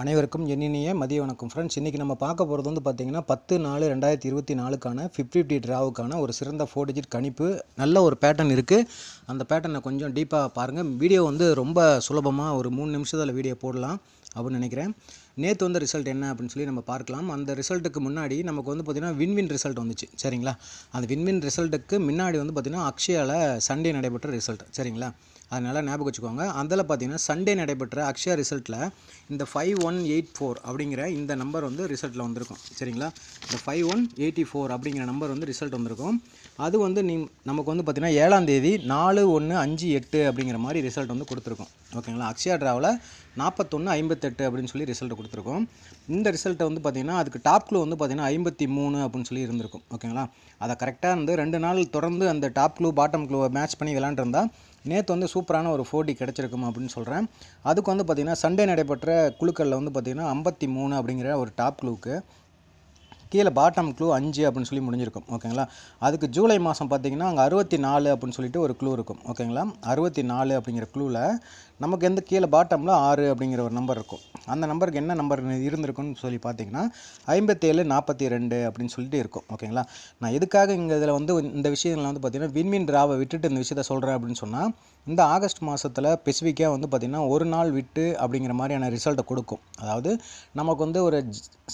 அனைவருக்கும் என்னினிய மதிய வணக்கம். ஃப்ரெண்ட்ஸ் இன்றைக்கி நம்ம பார்க்க போகிறது வந்து பார்த்திங்கன்னா பத்து நாலு ரெண்டாயிரத்தி இருபத்தி நாலுக்கான ஃபிஃப்டி ஃபிஃப்டி ட்ராவுக்கான ஒரு சிறந்த ஃபோர் டிஜிட் கணிப்பு நல்ல ஒரு பேட்டர்ன் இருக்குது அந்த பேட்டர்னை கொஞ்சம் டீப்பாக பாருங்கள் வீடியோ வந்து ரொம்ப சுலபமாக ஒரு மூணு நிமிஷத்தில் வீடியோ போடலாம். அப்படின்னு நினைக்கிறேன். நேற்று வந்து ரிசல்ட் என்ன அப்படின்னு சொல்லி நம்ம பார்க்கலாம். அந்த ரிசல்ட்டுக்கு முன்னாடி நமக்கு வந்து பார்த்திங்கன்னா வின்வின் ரிசல்ட் வந்துச்சு. சரிங்களா? அந்த வின்வின் ரிசல்ட்டுக்கு முன்னாடி வந்து பார்த்திங்கன்னா அக்ஷயாவில் சண்டே நடைபெற்ற ரிசல்ட் சரிங்களா? அதனால் ஞாபகம் வச்சுக்கோங்க. அதில் பார்த்தீங்கன்னா சண்டே நடைபெற்ற அக்ஷயா ரிசல்ட்டில் இந்த ஃபைவ் ஒன் எயிட் ஃபோர் அப்படிங்கிற இந்த நம்பர் வந்து ரிசல்ட்டில் வந்திருக்கும். சரிங்களா? இந்த ஃபைவ் ஒன் எயிட்டி ஃபோர் அப்படிங்கிற நம்பர் வந்து ரிசல்ட் வந்திருக்கும். அது வந்து நீ நமக்கு வந்து பார்த்திங்கன்னா ஏழாந்தேதி நாலு ஒன்று அஞ்சு எட்டு அப்படிங்கிற மாதிரி ரிசல்ட் வந்து கொடுத்துருக்கோம். ஓகேங்களா அக்ஷயா ட்ராவில் நாற்பத்தொன்று ஐம்பத்தெட்டு அப்படின்னு சொல்லி ரிசல்ட் கொடுத்துருக்கோம். இந்த ரிசல்ட்டை வந்து பார்த்திங்கன்னா அதுக்கு டாப் க்ளூ வந்து பார்த்திங்கன்னா ஐம்பத்தி மூணு அப்படின்னு சொல்லி இருந்திருக்கும். ஓகேங்களா அதை கரெக்டாக வந்து ரெண்டு நாள் தொடர்ந்து அந்த டாப் க்ளூ பாட்டம் க்ளூவை மேட்ச் பண்ணி விளாண்டுருந்தா நேற்று வந்து சூப்பரான ஒரு ஃபோர்டி கிடச்சிருக்கும் அப்படின்னு சொல்கிறேன் அதுக்கு வந்து பார்த்திங்கன்னா சண்டே நடைபெற்ற குழுக்களில் வந்து பார்த்திங்கன்னா ஐம்பத்தி மூணு அப்படிங்கிற ஒரு டாப் க்ளூக்கு கீழே பாட்டம் க்ளூ அஞ்சு அப்படின்னு சொல்லி முடிஞ்சிருக்கும் ஓகேங்களா அதுக்கு ஜூலை மாதம் பார்த்தீங்கன்னா அங்கே அறுபத்தி நாலு அப்படின்னு சொல்லிட்டு ஒரு க்ளூ இருக்கும் ஓகேங்களா அறுபத்தி நாலு அப்படிங்கிற க்ளூவில் நமக்கு எந்த கீழே பாட்டமில் ஆறு அப்படிங்கிற ஒரு நம்பர் இருக்கும். அந்த நம்பருக்கு என்ன நம்பர் இருந்திருக்குன்னு சொல்லி பார்த்தீங்கன்னா ஐம்பத்தேழு நாற்பத்தி ரெண்டு அப்படின்னு சொல்லிட்டு இருக்கும் ஓகேங்களா நான் எதுக்காக இங்கே இதில் வந்து இந்த விஷயங்கள் வந்து பார்த்திங்கன்னா விண்மீன் ட்ராவை விட்டுட்டு இந்த விஷயத்த சொல்கிறேன் அப்படின்னு சொன்னால் இந்த ஆகஸ்ட் மாதத்தில் ஸ்பெசிஃபிக்காக வந்து பார்த்திங்கன்னா ஒரு நாள் விட்டு அப்படிங்கிற மாதிரியான ரிசல்ட்டை கொடுக்கும். அதாவது நமக்கு வந்து ஒரு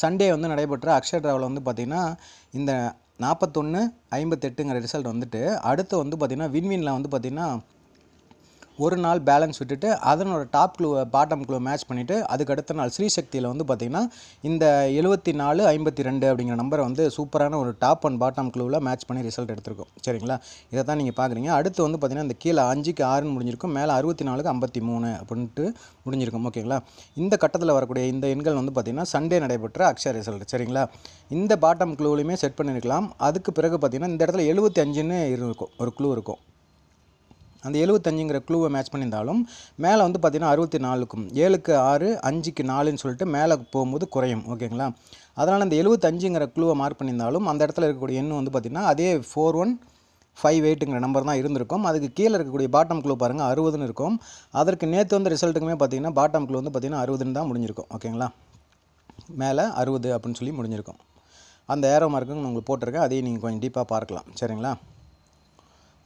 சண்டே வந்து நடைபெற்ற அக்ஷய ட்ராவில் வந்து பார்த்திங்கன்னா இந்த நாற்பத்தொன்று ஐம்பத்தெட்டுங்கிற ரிசல்ட் வந்துட்டு அடுத்து வந்து பார்த்திங்கன்னா வின்வினில் வந்து பார்த்திங்கன்னா ஒரு நாள் பேலன்ஸ் விட்டுட்டு அதனோட top clue bottom clue match பண்ணிவிட்டு அதுக்கு அடுத்த நாள் ஸ்ரீசக்தியில் வந்து பார்த்திங்கன்னா இந்த எழுபத்தி நாலு ஐம்பத்தி ரெண்டு அப்படிங்கிற நம்பரை வந்து சூப்பரான ஒரு டாப் அண்ட் பாட்டம் க்ளூவில் மேட்ச் பண்ணி ரிசல்ட் எடுத்திருக்கும். சரிங்களா? இதை தான் நீங்கள் பார்க்குறீங்க அடுத்து வந்து பார்த்திங்கன்னா இந்த கீழே அஞ்சுக்கு ஆறுன்னு முடிஞ்சிருக்கும் மேலே அறுபத்தி நாலுக்கு ஐம்பத்தி மூணு அப்படின்ட்டு முடிஞ்சிருக்கும். ஓகேங்களா? இந்த கட்டத்தில் வரக்கூடிய இந்த எண்கள் வந்து பார்த்திங்கன்னா சண்டே நடைபெற்ற அக்ஷர் ரிசல்ட் சரிங்களா? இந்த பாட்டம் க்ளூலையுமே செட் பண்ணியிருக்கலாம் அதுக்கு பிறகு பார்த்திங்கன்னா இந்த இடத்துல எழுபத்தி அஞ்சுன்னு இருக்கும் ஒரு க்ளூ இருக்கும். அந்த எழுபத்தஞ்சுங்கிற க்ளூவை மேட்ச் பண்ணியிருந்தாலும் மேலே வந்து பார்த்திங்கன்னா அறுபத்தி நாலுக்கும் ஏழுக்கு ஆறு அஞ்சுக்கு நாலுன்னு சொல்லிட்டு மேலே போகும்போது குறையும் ஓகேங்களா? அதனால் அந்த எழுபத்தஞ்சுங்கிற க்ளூவை மார்க் பண்ணியிருந்தாலும் அந்த இடத்துல இருக்கக்கூடிய எண் வந்து பார்த்திங்கன்னா அதே ஃபோர் ஒன் ஃபைவ் எயிட்டுங்கிற நம்பர் தான் இருந்திருக்கும். அதுக்கு கீழே இருக்கக்கூடிய பாட்டம் க்ளூ பாருங்கள் அறுபதுன்னு இருக்கும். அதற்கு நேற்று வந்து ரிசல்ட்டுக்குமே பார்த்திங்கன்னா பாட்டம் க்ளூ வந்து பார்த்திங்கன்னா அறுபதுன்னு தான் முடிஞ்சிருக்கும் ஓகேங்களா? மேலே அறுபது அப்படின்னு சொல்லி முடிஞ்சிருக்கும். அந்த ஏரோ மார்க்குங்க உங்களுக்கு போட்டிருக்கேன் அதையும் நீங்கள் கொஞ்சம் டீப்பாக பார்க்கலாம் சரிங்களா?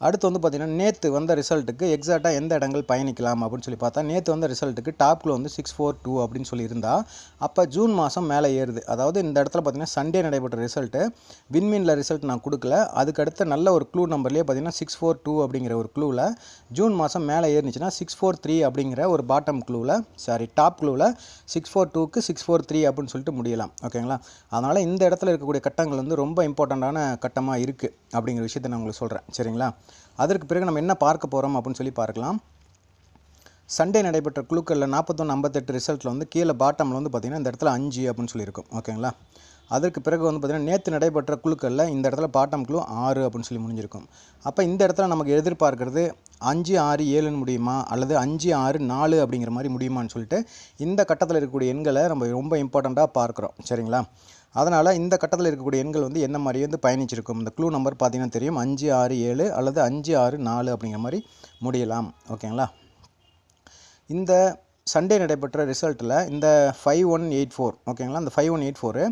அடுத்து வந்து பார்த்திங்கன்னா நேற்று வந்த ரிசல்ட்டுக்கு எக்ஸாக்டாக எந்த இடங்கள் பயணிக்கலாம் அப்படின்னு சொல்லி பார்த்தா நேற்று வந்த ரிசல்ட்டுக்கு டாப்பில் வந்து சிக்ஸ் ஃபோர் டூ அப்படின்னு சொல்லி இருந்தால் அப்போ ஜூன் மாதம் மேலே ஏறுது. அதாவது இந்த இடத்துல பார்த்திங்கன்னா சண்டே நடைபெற்ற ரிசல்ட்டு வின்மீனில் ரிசல்ட் நான் கொடுக்கல. அதுக்கு அடுத்த நல்ல ஒரு க்ளூ நம்பர்லேயே பார்த்திங்கன்னா சிக்ஸ் ஃபோர் டூ அப்படிங்கிற ஒரு க்ளூவில் ஜூன் மாதம் மேலே ஏறிச்சுன்னா சிக்ஸ் ஃபோர் த்ரீ அப்படிங்கிற ஒரு பாட்டம் க்ளூவில் சாரி டாப் க்ளூவில் சிக்ஸ் ஃபோர் டூக்கு சிக்ஸ் ஃபோர் த்ரீ அப்படின்னு சொல்லிட்டு முடியலாம். ஓகேங்களா அதனால் இந்த இடத்துல இருக்கக்கூடிய கட்டங்கள் வந்து ரொம்ப இம்பார்ட்டண்ட்டான கட்டமாக இருக்குது அப்படிங்கிற விஷயத்தை நான் உங்களுக்கு சொல்கிறேன் சரிங்களா? அதற்கு பிறகு நம்ம என்ன பார்க்க போகிறோம் அப்படின்னு சொல்லி பார்க்கலாம். சண்டே நடைபெற்ற குழுக்களில் நாற்பத்தொன்று ஐம்பத்தெட்டு ரிசல்ட்டில் வந்து கீழே பாட்டமில் வந்து பார்த்திங்கன்னா இந்த இடத்துல அஞ்சு அப்படின்னு சொல்லியிருக்கும். ஓகேங்களா அதற்கு பிறகு வந்து பார்த்திங்கன்னா நேற்று நடைபெற்ற குழுக்களில் இந்த இடத்துல பாட்டம் குழு ஆறு அப்படின்னு சொல்லி முடிஞ்சிருக்கும். அப்போ இந்த இடத்துல நமக்கு எதிர்பார்க்கறது அஞ்சு ஆறு ஏழுன்னு முடியுமா? அல்லது அஞ்சு ஆறு நாலு அப்படிங்கிற மாதிரி முடியுமான்னு சொல்லிட்டு இந்த கட்டத்தில் இருக்கக்கூடிய எண்களை நம்ம ரொம்ப இம்பார்ட்டண்ட்டாக பார்க்குறோம். சரிங்களா? அதனால் இந்த கட்டத்தில் இருக்கக்கூடிய எண்கள் வந்து என்ன மாதிரி வந்து பயணிச்சிருக்கும்? இந்த க்ளூ நம்பர் பார்த்திங்கன்னா தெரியும். அஞ்சு ஆறு ஏழு அல்லது அஞ்சு ஆறு நாலு அப்படிங்கிற மாதிரி முடியலாம். ஓகேங்களா? இந்த சண்டே நடைபெற்ற ரிசல்ட்டில் இந்த ஃபைவ் ஒன் எயிட் ஃபோர் ஓகேங்களா அந்த five one eight four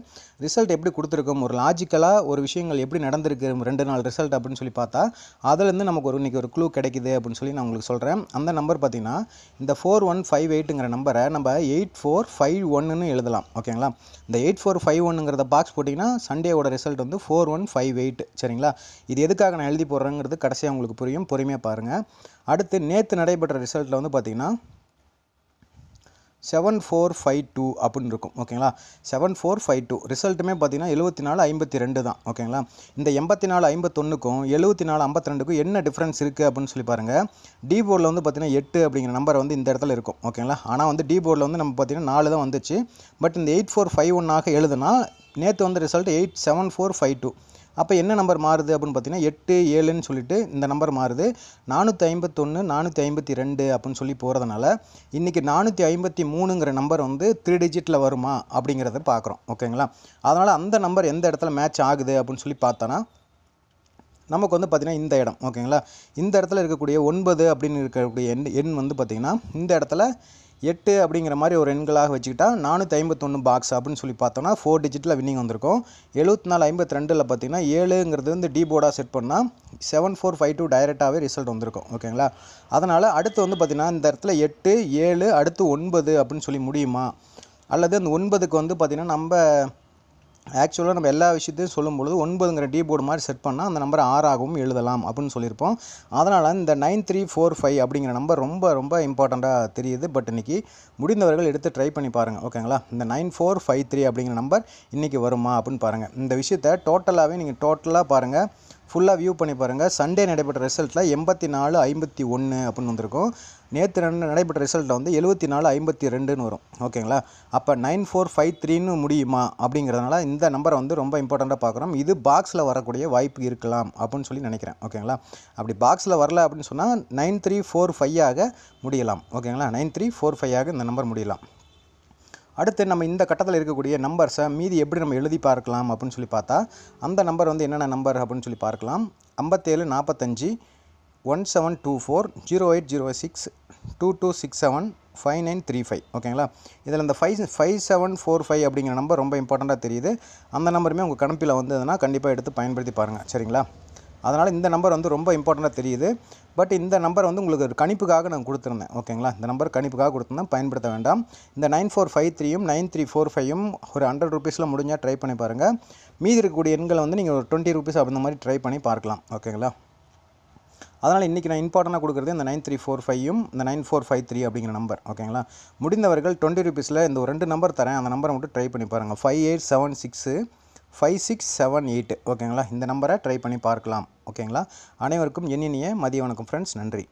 result எப்படி கொடுத்துருக்கோம்? ஒரு லாஜிக்கலாக ஒரு விஷயங்கள் எப்படி நடந்திருக்கு? ரெண்டு நாள் ரிசல்ட் அப்படின்னு சொல்லி பார்த்தா அதுலேருந்து நமக்கு ஒரு இன்றைக்கி ஒரு க்ளூ கிடைக்குது அப்படின்னு சொல்லி நான் உங்களுக்கு சொல்கிறேன் அந்த நம்பர் பார்த்திங்கன்னா இந்த ஃபோர் ஒன் ஃபைவ் எயிட்டுங்கிற நம்பரை நம்ம எயிட் ஃபோர் ஃபைவ் ஒன்னுன்னு எழுதலாம் ஓகேங்களா இந்த எயிட் ஃபோர் ஃபைவ் ஒன்னுங்கிறத பாக்ஸ் போட்டிங்கன்னா சண்டேவோட ரிசல்ட் வந்து ஃபோர் ஒன் ஃபைவ் எயிட் சரிங்களா? இது எதுக்காக நான் எழுதி போடுறேங்கிறது கடைசியாக உங்களுக்கு புரியும். பொறுமையாக பாருங்கள் அடுத்து நேற்று நடைபெற்ற ரிசல்ட்டில் வந்து பார்த்திங்கன்னா செவன் ஃபோர் ஃபைவ் டூ அப்படின்னு இருக்கும் ஓகேங்களா? செவன் ஃபோர் ஃபைவ் டூ ரிசல்ட்டுமே பார்த்தீங்கன்னா எழுபத்தி நாலு ஐம்பத்தி ரெண்டு தான் ஓகேங்களா? இந்த எண்பத்தி நாலு ஐம்பத்தொன்றுக்கும் எழுபத்தி நாலு ஐம்பத்தி ரெண்டுக்கும் என்ன டிஃப்ரென்ஸ் இருக்குது அப்படின்னு சொல்லி பாருங்கள் டி போர்டில் வந்து பார்த்தீங்கன்னா எட்டு அப்படிங்கிற நம்பர் வந்து இந்த இடத்துல இருக்கும் ஓகேங்களா? ஆனால் வந்து டி போர்டில் வந்து நம்ம பார்த்தீங்கன்னா நாலு தான் வந்துச்சு. பட் இந்த எயிட் ஃபோர் ஃபைவ் ஒன்னாக எழுதுனா நேற்று வந்து result eight seven four five two அப்போ என்ன நம்பர் மாறுது அப்படின்னு பார்த்தீங்கன்னா எட்டு ஏழுன்னு சொல்லிட்டு இந்த நம்பர் மாறுது. நானூற்றி ஐம்பத்தொன்று நானூற்றி ஐம்பத்தி ரெண்டு அப்படின்னு சொல்லி போகிறதுனால இன்றைக்கி நானூற்றி ஐம்பத்தி மூணுங்கிற நம்பர் வந்து த்ரீ டிஜிட்டில் வருமா அப்படிங்கிறத பார்க்குறோம் ஓகேங்களா? அதனால் அந்த நம்பர் எந்த இடத்துல மேட்ச் ஆகுது அப்படின்னு சொல்லி பார்த்தோன்னா நமக்கு வந்து பார்த்திங்கன்னா இந்த இடம். ஓகேங்களா? இந்த இடத்துல இருக்கக்கூடிய ஒன்பது அப்படின்னு இருக்கக்கூடிய எண் எண் வந்து பார்த்திங்கன்னா இந்த இடத்துல எட்டு அப்படிங்கிற மாதிரி ஒரு எண்களாக வச்சுக்கிட்டா நானூற்றி ஐம்பத்தொன்று பாக்ஸ் அப்படின்னு சொல்லி பார்த்தோன்னா ஃபோர் டிஜிட்டில் வின்னிங் வந்திருக்கும். எழுபத்தி நாலு ஐம்பத்தி ரெண்டில் பார்த்தீங்கன்னா ஏழுங்கிறது வந்து டி போர்டாக செட் பண்ணால் செவன் ஃபோர் ஃபைவ் டூ டைரெக்டாகவே ரிசல்ட் வந்திருக்கும். ஓகேங்களா அதனால் அடுத்து வந்து பார்த்திங்கன்னா இந்த இடத்துல எட்டு ஏழு அடுத்து ஒன்பது அப்படின்னு சொல்லி முடியுமா? அல்லது அந்த ஒன்பதுக்கு வந்து பார்த்திங்கன்னா நம்ம ஆக்சுவலாக நம்ம எல்லா விஷயத்தையும் சொல்லும்பொழுது ஒன்பதுங்கிற டி போர்டு மாதிரி செட் பண்ணால் அந்த நம்பர் ஆறாகவும் எழுதலாம் அப்படின்னு சொல்லியிருப்போம். அதனால் இந்த நைன் த்ரீ ஃபோர் ஃபைவ் அப்படிங்கிற நம்பர் ரொம்ப ரொம்ப இம்பார்ட்டண்ட்டாக தெரியுது. பட் இன்றைக்கி முடிந்தவர்கள் எடுத்து ட்ரை பண்ணி பாருங்கள் ஓகேங்களா இந்த நைன் ஃபோர் ஃபைவ் த்ரீ அப்படிங்கிற நம்பர் இன்றைக்கி வருமா அப்படின்னு பாருங்கள் இந்த விஷயத்தை டோட்டலாகவே நீங்கள் டோட்டலாக பாருங்கள் ஃபுல்லாக வியூ பண்ணி பாருங்கள் சண்டே நடைபெற்ற ரிசல்ட்டில் எண்பத்தி நாலு ஐம்பத்தி ஒன்று அப்படின்னு வந்திருக்கும். நேற்று ரெண்டு நடைபெற்ற ரிசல்ட்டில் வந்து எழுபத்தி நாலு ஐம்பத்தி ரெண்டுன்னு வரும். ஓகேங்களா அப்போ நைன் ஃபோர் ஃபைவ் த்ரீன்னு முடியுமா? அப்படிங்கிறதுனால இந்த நம்பரை வந்து ரொம்ப இம்பார்ட்டண்ட்டாக பார்க்குறோம் இது பாக்ஸில் வரக்கூடிய வாய்ப்பு இருக்கலாம் அப்படின்னு சொல்லி நினைக்கிறேன். ஓகேங்களா அப்படி பாக்ஸில் வரல அப்படின்னு சொன்னால் நைன் த்ரீ ஃபோர் ஃபைவ் ஆக முடியலாம். ஓகேங்களா நைன் த்ரீ ஃபோர் ஃபைவ் ஆக இந்த நம்பர் முடியலாம். அடுத்து நம்ம இந்த கட்டத்தில் இருக்கக்கூடிய நம்பர்ஸை மீதி எப்படி நம்ம எழுதி பார்க்கலாம் அப்படின்னு சொல்லி பார்த்தா அந்த நம்பர் வந்து என்னென்ன நம்பர் அப்படின்னு சொல்லி பார்க்கலாம். ஐம்பத்தேழு நாற்பத்தஞ்சு one seven two four zero eight zero six two two six seven five nine three five. ஓகேங்களா? இதில் இந்த five five seven four five அப்படிங்கிற நம்பர் ரொம்ப இம்பார்ட்டண்ட்டாக தெரியுது. அந்த நம்பருமே உங்கள் கணப்பில் வந்ததுன்னா கண்டிப்பாக எடுத்து பயன்படுத்தி பாருங்கள் சரிங்களா? அதனால் இந்த நம்பர் வந்து ரொம்ப இம்பார்ட்டண்ட்டாக தெரியுது. பட் இந்த நம்பர் வந்து உங்களுக்கு ஒரு கணிப்புக்காக நான் கொடுத்துருந்தேன். ஓகேங்களா இந்த நம்பர் கணிப்புக்காக கொடுத்துருந்தேன். பயன்படுத்த வேண்டாம். இந்த நைன் ஃபோர் ஃபைவ் த்ரீயும் நைன் த்ரீ ஃபோர் ஃபைவும் ஒரு ஹண்ட்ரட் ருபீஸில் முடிஞ்சால் ட்ரை பண்ணி பாருங்கள் மீதி இருக்கக்கூடிய எண்களை வந்து நீங்கள் ஒரு டுவெண்ட்டி ருபீஸ் அந்த மாதிரி ட்ரை பண்ணி பார்க்கலாம். ஓகேங்களா அதனால் இன்றைக்கி நான் இம்பார்ட்டண்ட்டாக கொடுக்குறது இந்த நைன் த்ரீ ஃபோர் ஃபைவும் இந்த நைன் ஃபோர் ஃபைவ் த்ரீ அப்படிங்கிற நம்பர் ஓகேங்களா முடிந்தவர்கள் டுவெண்ட்டி ருபீஸில் இந்த ஒரு ரெண்டு நம்பர் தரேன். அந்த நம்பரை மட்டும் ட்ரை பண்ணி பாருங்கள் five eight seven six five six seven eight ஓகேங்களா இந்த நம்பரை ட்ரை பண்ணி பார்க்கலாம். ஓகேங்களா அனைவருக்கும் எண்ணினிய மதிய வணக்கம் ஃப்ரெண்ட்ஸ் நன்றி.